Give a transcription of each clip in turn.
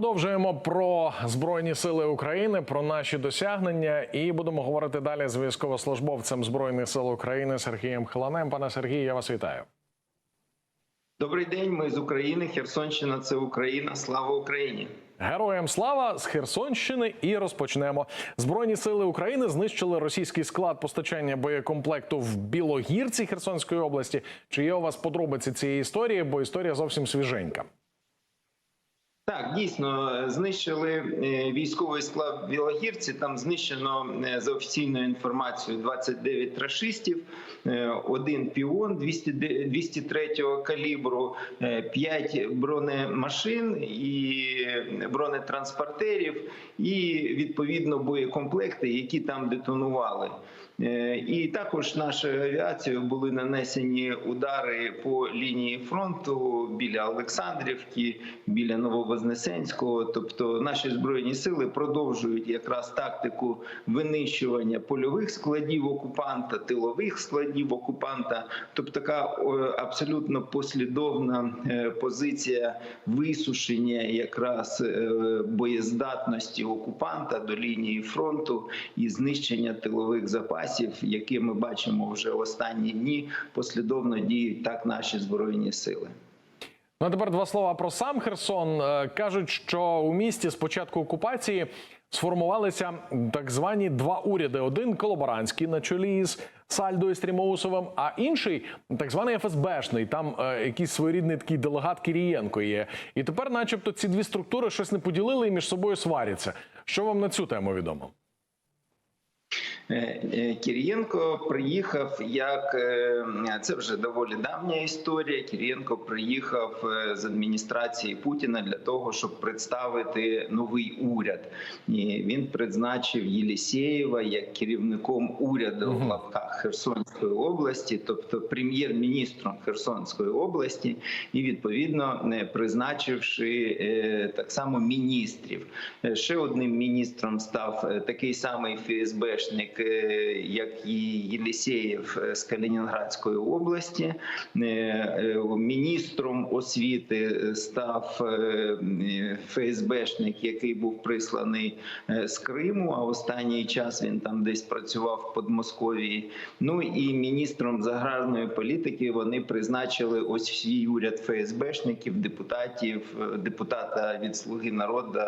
Продовжуємо про збройні сили України, про наші досягнення, і будемо говорити далі з військовослужбовцем збройних сил України Сергієм Хиланем. Пане Сергію, я вас вітаю. Добрий день, ми з України. Херсонщина це Україна. Слава Україні! Героям слава з Херсонщини і розпочнемо. Збройні сили України знищили російський склад постачання боєкомплекту в Білогірці Херсонської області. Чи є у вас подробиці цієї історії? Бо історія зовсім свіженька. Так, дійсно знищили е, військовий склад в Білогірці. Там знищено е, за офіційною інформацією 29 рашистів, е, один піон 200 203 калібру, 5 бронемашин і бронетранспортерів, і відповідно боєкомплекти, які там детонували. І також нашою авіацією були нанесені удари по лінії фронту біля Олександрівки, біля Нововознесенського. Тобто наші збройні сили продовжують якраз тактику винищування польових складів окупанта, тилових складів окупанта. Тобто така абсолютно послідовна позиція висушення якраз боєздатності окупанта до лінії фронту і знищення тилових запасів які ми бачимо вже останні дні, послідовно діють так наші збройні сили. Ну а тепер два слова про сам Херсон. Кажуть, що у місті з початку окупації сформувалися так звані два уряди: один колаборантський на чолі з Сальдо і Стрімоусовим, а інший так званий ФСБшний. Там е, якийсь своєрідний такий делегат Кірієнко є. І тепер, начебто, ці дві структури щось не поділили і між собою сваряться. Що вам на цю тему відомо? Кірієнко приїхав як це вже доволі давня історія. Кірієнко приїхав з адміністрації Путіна для того, щоб представити новий уряд. І Він призначив Єлісєєва як керівником уряду в лавках Херсонської області, тобто прем'єр-міністром Херсонської області, і відповідно призначивши так само міністрів. Ще одним міністром став такий самий ФСБшник як і Єлісєєв з Калінінградської області. Міністром освіти став ФСБшник, який був присланий з Криму. А останній час він там десь працював в Подмосковії. Ну і міністром з аграрної політики вони призначили ось свій уряд ФСБшників, депутатів, депутата від Слуги народу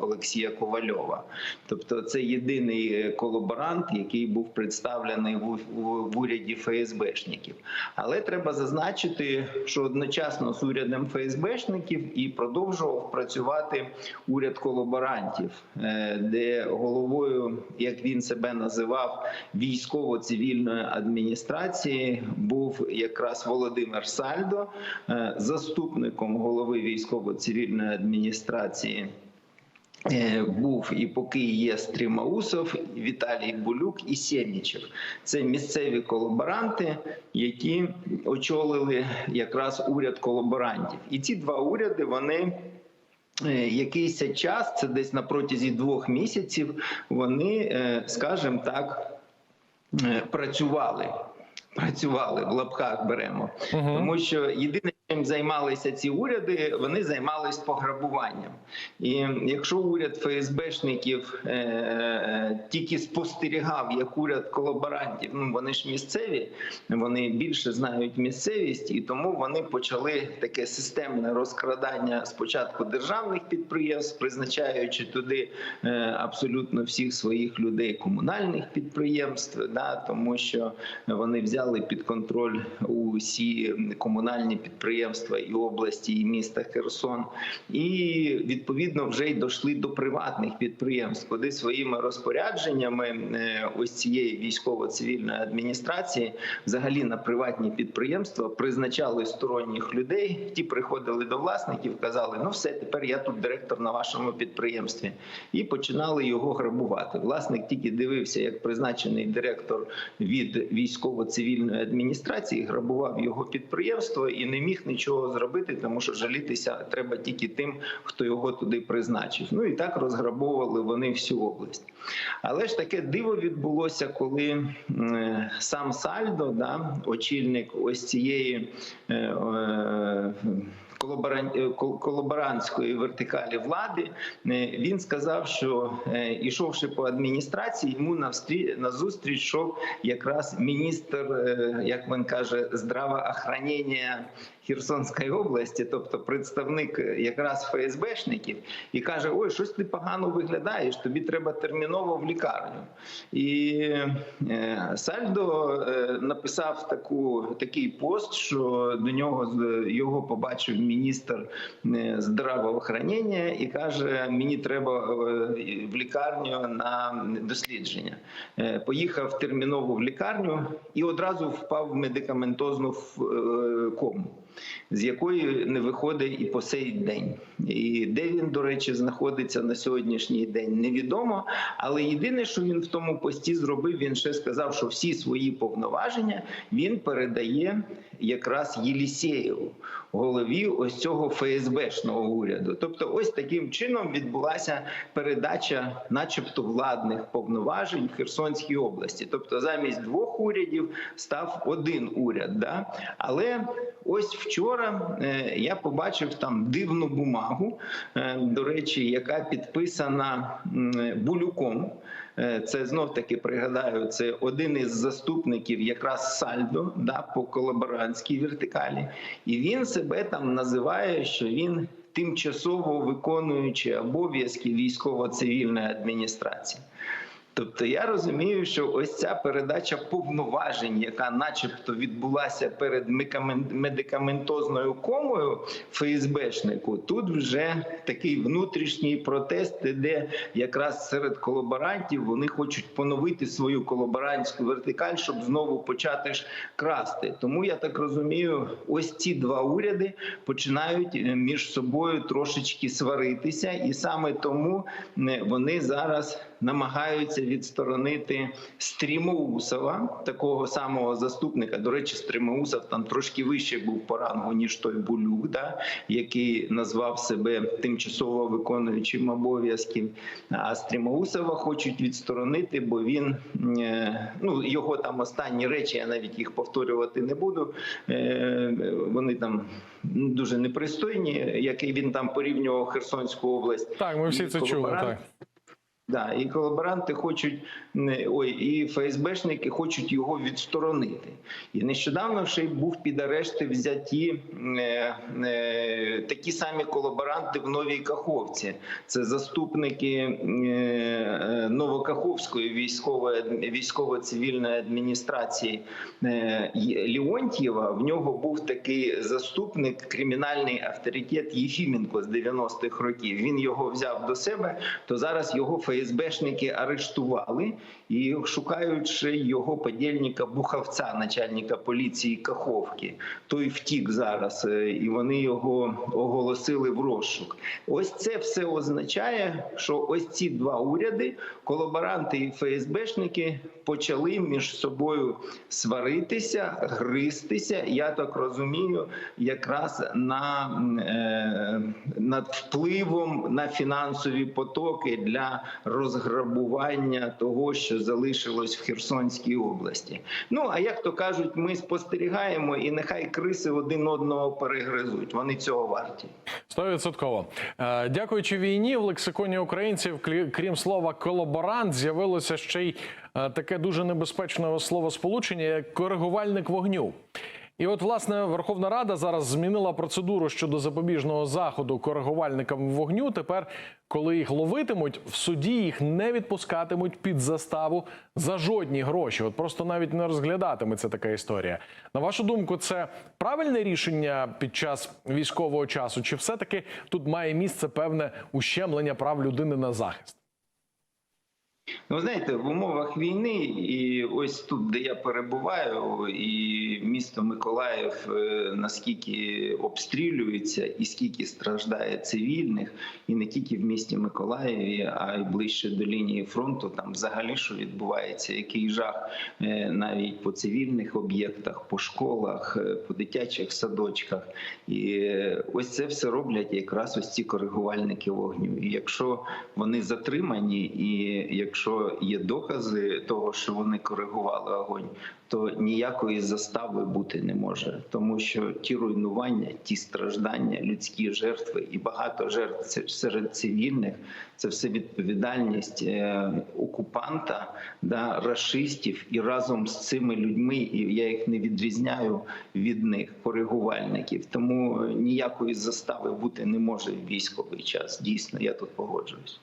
Олексія Ковальова. Тобто, це єдиний колаборант, який був представлений в уряді ФСБшників. Але треба зазначити, що одночасно з урядом ФСБшників і продовжував працювати уряд колаборантів, де головою, як він себе називав, військово-цивільної адміністрації був якраз Володимир Сальдо, заступником голови військово-цивільної адміністрації. Був і поки є Стрімаусов, Віталій Булюк і Сєнічев. Це місцеві колаборанти, які очолили якраз уряд колаборантів. І ці два уряди вони. Якийсь час, це десь на протязі двох місяців, вони, скажімо так, працювали. Працювали в лапках беремо, угу. тому що єдине, чим займалися ці уряди, вони займалися пограбуванням. І якщо уряд ФСБшників е, тільки спостерігав як уряд колаборантів, ну вони ж місцеві, вони більше знають місцевість, і тому вони почали таке системне розкрадання спочатку державних підприємств, призначаючи туди е, абсолютно всіх своїх людей комунальних підприємств, да, тому що вони взяли під контроль усі комунальні підприємства і області, і міста Херсон, і відповідно вже й дійшли до приватних підприємств, куди своїми розпорядженнями ось цієї військово-цивільної адміністрації, взагалі на приватні підприємства, призначали сторонніх людей. Ті приходили до власників, казали: ну все, тепер я тут директор на вашому підприємстві, і починали його грабувати. Власник тільки дивився, як призначений директор від військово-цивільної адміністрації, грабував його підприємство і не міг нічого зробити, тому що жалітися треба тільки тим, хто його туди призначив. Ну і так розграбовували вони всю область. Але ж таке диво відбулося, коли е, сам Сальдо, да, очільник ось цієї. Е, е, колаборан- колаборантської вертикалі влади, е, він сказав, що е, ішовши по адміністрації, йому навстрі назустріч йшов якраз міністр, як він каже, здравоохранення Херсонської області, тобто представник якраз ФСБшників, і каже: Ой, щось ти погано виглядаєш, тобі треба терміново в лікарню. І Сальдо написав таку такий пост, що до нього його побачив міністр е, здравоохранення і каже: Мені треба е, в лікарню на дослідження. Е, Поїхав терміново в лікарню і одразу впав в медикаментозну кому. З якої не виходить і по сей день, і де він, до речі, знаходиться на сьогоднішній день, невідомо. Але єдине, що він в тому пості зробив, він ще сказав, що всі свої повноваження він передає якраз Єлісєєву, голові ось цього ФСБшного уряду. Тобто, ось таким чином відбулася передача, начебто, владних повноважень в Херсонській області. Тобто, замість двох урядів став один уряд. Да? Але ось вчора е, я побачив там дивну бумагу, е, до речі, яка підписана Булюком. Е, Це знов таки пригадаю, це один із заступників, якраз Сальдо, да, по колаборантській вертикалі, і він себе там називає, що він тимчасово виконуючий обов'язки військово-цивільної адміністрації. Тобто я розумію, що ось ця передача повноважень, яка, начебто, відбулася перед медикаментозною комою ФСБшнику, тут вже такий внутрішній протест, іде якраз серед колаборантів. Вони хочуть поновити свою колаборантську вертикаль, щоб знову почати ж красти. Тому я так розумію, ось ці два уряди починають е, між собою трошечки сваритися, і саме тому е, вони зараз намагаються відсторонити Стрімоусова, такого самого заступника. До речі, Стрімоусов там трошки вище був по рангу, ніж той Булюк, да, який назвав себе тимчасово виконуючим обов'язків. А Стрімоусова хочуть відсторонити, бо він е, ну його там останні речі, я навіть їх повторювати не буду. Е, Вони там ну, дуже непристойні, який він там порівнював Херсонську область. Так, ми всі це чули. Так. Да, і колаборанти хочуть ой, і ФСБшники хочуть його відсторонити. І нещодавно ще був під арешти взяті е, е, такі самі колаборанти в Новій Каховці. Це заступники е, е, Новокаховської військової військово-цивільної адміністрації е, Леонтьєва. В нього був такий заступник, кримінальний авторитет Єфіменко з 90-х років. Він його взяв до себе, то зараз його ФСБшники арештували і шукають ще його подільника Бухавця, начальника поліції Каховки. Той втік зараз, е, і вони його оголосили в розшук. Ось це все означає, що ось ці два уряди, колаборанти і ФСБшники, почали між собою сваритися, гристися. Я так розумію, якраз на е, над впливом на фінансові потоки для розграбування того, що залишилось в Херсонській області. Ну а як то кажуть, ми спостерігаємо, і нехай криси один одного перегризуть. Вони цього варті. Стовідсотково. Е, Дякуючи війні, в лексиконі українців, крім слова колаборант, з'явилося ще й е, таке дуже небезпечне словосполучення, як коригувальник вогню. І от, власне, Верховна Рада зараз змінила процедуру щодо запобіжного заходу коригувальникам вогню. Тепер, коли їх ловитимуть, в суді їх не відпускатимуть під заставу за жодні гроші. От просто навіть не розглядатиметься така історія. На вашу думку, це правильне рішення під час військового часу? Чи все-таки тут має місце певне ущемлення прав людини на захист? Ну, знаєте, в умовах війни, і ось тут, де я перебуваю, і місто Миколаїв е, наскільки обстрілюється, і скільки страждає цивільних, і не тільки в місті Миколаєві, а й ближче до лінії фронту, там взагалі що відбувається, який жах е, навіть по цивільних об'єктах, по школах, е, по дитячих садочках. І ось це все роблять якраз ось ці коригувальники вогню. І якщо вони затримані, і якщо якщо є докази того, що вони коригували огонь, то ніякої застави бути не може, тому що ті руйнування, ті страждання, людські жертви і багато жертв серед цивільних це все відповідальність е, окупанта, да, рашистів, і разом з цими людьми, і я їх не відрізняю від них, коригувальників. Тому ніякої застави бути не може в військовий час. Дійсно, я тут погоджуюсь.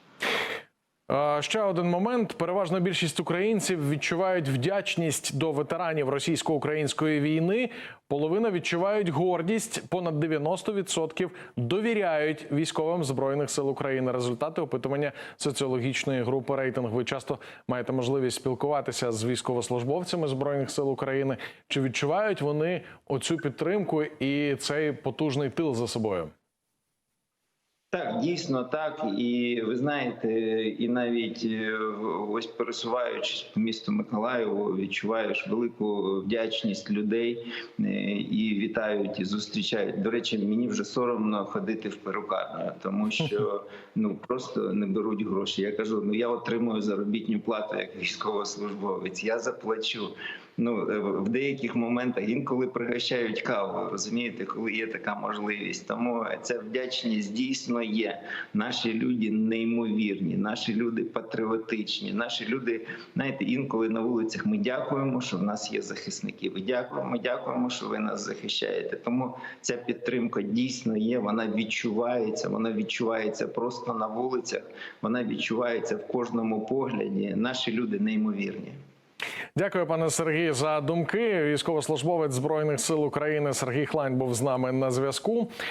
Ще один момент: переважна більшість українців відчувають вдячність до ветеранів російсько-української війни. Половина відчувають гордість, понад 90% довіряють військовим збройних сил України. Результати опитування соціологічної групи рейтинг. Ви часто маєте можливість спілкуватися з військовослужбовцями збройних сил України. Чи відчувають вони оцю підтримку і цей потужний тил за собою? Так, дійсно так. І ви знаєте, і навіть е, ось пересуваючись по місту Миколаєву, відчуваєш велику вдячність людей е, і вітають, і зустрічають. До речі, мені вже соромно ходити в перукарню, тому що ну просто не беруть гроші. Я кажу, ну я отримую заробітну плату як військовослужбовець. Я заплачу. Ну е, в деяких моментах інколи пригощають каву. Розумієте, коли є така можливість. Тому ця вдячність дійсно є. Наші люди неймовірні, наші люди патріотичні. Наші люди, знаєте, інколи на вулицях ми дякуємо, що в нас є захисники. Ви дякуємо, дякуємо, що ви нас захищаєте. Тому ця підтримка дійсно є. Вона відчувається. Вона відчувається просто на вулицях. Вона відчувається в кожному погляді. Наші люди неймовірні. Дякую, пане Сергію, за думки. Військовослужбовець збройних сил України Сергій Хлань був з нами на зв'язку.